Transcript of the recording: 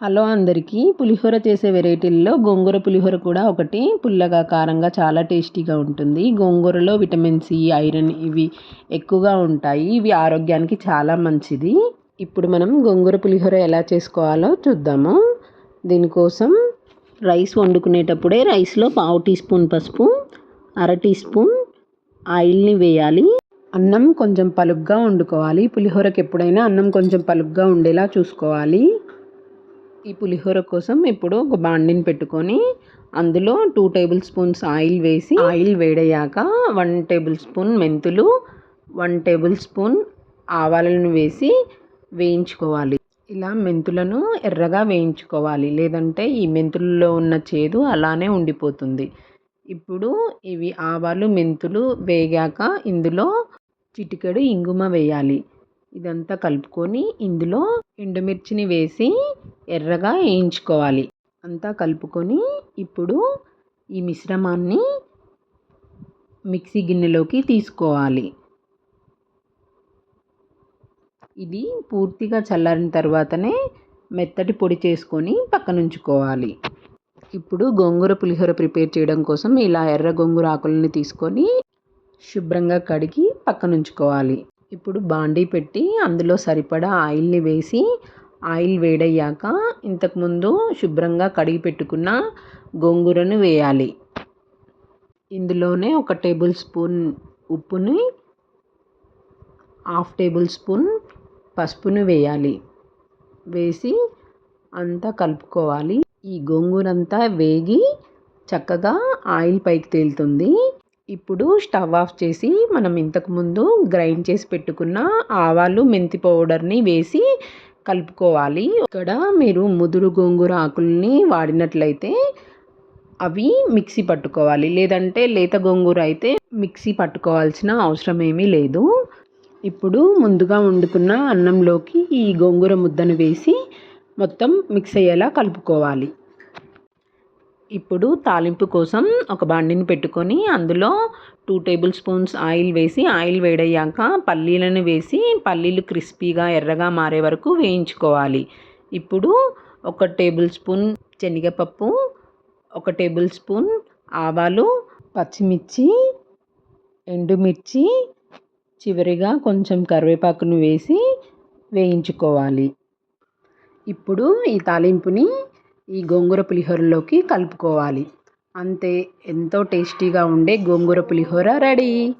Hello అందరికీ. పులిహోర చేసే వెరైటీల్లో గోంగూర పులిహోర కూడా ఒకటి. పుల్లగా కారంగా చాలా టేస్టీగా ఉంటుంది. గోంగూరలో విటమిన్ సి ఐరన్ ఇవి ఎక్కువగా ఉంటాయి. ఇవి ఆరోగ్యానికి చాలా మంచిది. ఇప్పుడు మనం గోంగూర పులిహోర ఎలా చేసుకోవాలో చూద్దాము. దీనికోసం రైస్ వండుకునేటప్పుడే రైస్లో పావు టీ స్పూన్ పసుపు అర టీ స్పూన్ ఆయిల్ని వేయాలి. అన్నం కొంచెం పలుగ్గా వండుకోవాలి. పులిహోరకి ఎప్పుడైనా అన్నం కొంచెం పలుగ్గా ఉండేలా చూసుకోవాలి. ఈ పులిహోర కోసం ఇప్పుడు ఒక బాండిని పెట్టుకొని అందులో టూ టేబుల్ స్పూన్స్ ఆయిల్ వేసి ఆయిల్ వేడయ్యాక వన్ టేబుల్ స్పూన్ మెంతులు వన్ టేబుల్ స్పూన్ ఆవాలను వేసి వేయించుకోవాలి. ఇలా మెంతులను ఎర్రగా వేయించుకోవాలి. లేదంటే ఈ మెంతులలో ఉన్న చేదు అలానే ఉండిపోతుంది. ఇప్పుడు ఇవి ఆవాలు మెంతులు వేగాక ఇందులో చిటికెడు ఇంగుమ వేయాలి. ఇదంతా కలుపుకొని ఇందులో ఎండుమిర్చిని వేసి ఎర్రగా వేయించుకోవాలి. అంతా కలుపుకొని ఇప్పుడు ఈ మిశ్రమాన్ని మిక్సీ గిన్నెలోకి తీసుకోవాలి. ఇది పూర్తిగా చల్లారిన తర్వాతనే మెత్తటి పొడి చేసుకొని పక్కనుంచుకోవాలి. ఇప్పుడు గోంగూర పులిహోర ప్రిపేర్ చేయడం కోసం ఇలా ఎర్ర గోంగూర ఆకులని తీసుకొని శుభ్రంగా కడిగి పక్కనుంచుకోవాలి. ఇప్పుడు బాండీ పెట్టి అందులో సరిపడా ఆయిల్ని వేసి ఆయిల్ వేడయ్యాక ఇంతకుముందు శుభ్రంగా కడిగి పెట్టుకున్న గోంగూరను వేయాలి. ఇందులోనే ఒక టేబుల్ స్పూన్ ఉప్పుని హాఫ్ టేబుల్ స్పూన్ పసుపును వేయాలి. వేసి అంతా కలుపుకోవాలి. ఈ గోంగూర అంతా వేగి చక్కగా ఆయిల్ పైకి తేలుతుంది. ఇప్పుడు స్టవ్ ఆఫ్ చేసి మనం ఇంతకుముందు గ్రైండ్ చేసి పెట్టుకున్న ఆవాలు మెంతి పౌడర్ని వేసి కలుపుకోవాలి. ఇక్కడ మీరు ముదురు గోంగూర ఆకుల్ని వాడినట్లయితే అవి మిక్సీ పట్టుకోవాలి. లేదంటే లేత గోంగూర అయితే మిక్సీ పట్టుకోవాల్సిన అవసరం ఏమీ లేదు. ఇప్పుడు ముందుగా వండుకున్న అన్నంలోకి ఈ గోంగూర ముద్దను వేసి మొత్తం మిక్స్ అయ్యేలా కలుపుకోవాలి. ఇప్పుడు తాలింపు కోసం ఒక బండిని పెట్టుకొని అందులో టూ టేబుల్ స్పూన్స్ ఆయిల్ వేసి ఆయిల్ వేడయ్యాక పల్లీలను వేసి పల్లీలు క్రిస్పీగా ఎర్రగా మారే వరకు వేయించుకోవాలి. ఇప్పుడు ఒక టేబుల్ స్పూన్ శనగపప్పు ఒక టేబుల్ స్పూన్ ఆవాలు పచ్చిమిర్చి ఎండుమిర్చి చివరిగా కొంచెం కరివేపాకును వేసి వేయించుకోవాలి. ఇప్పుడు ఈ తాలింపుని ఈ గోంగూర పులిహోరలోకి కలుపుకోవాలి. అంతే ఎంతో టేస్టీగా ఉండే గోంగూర పులిహోర రెడీ.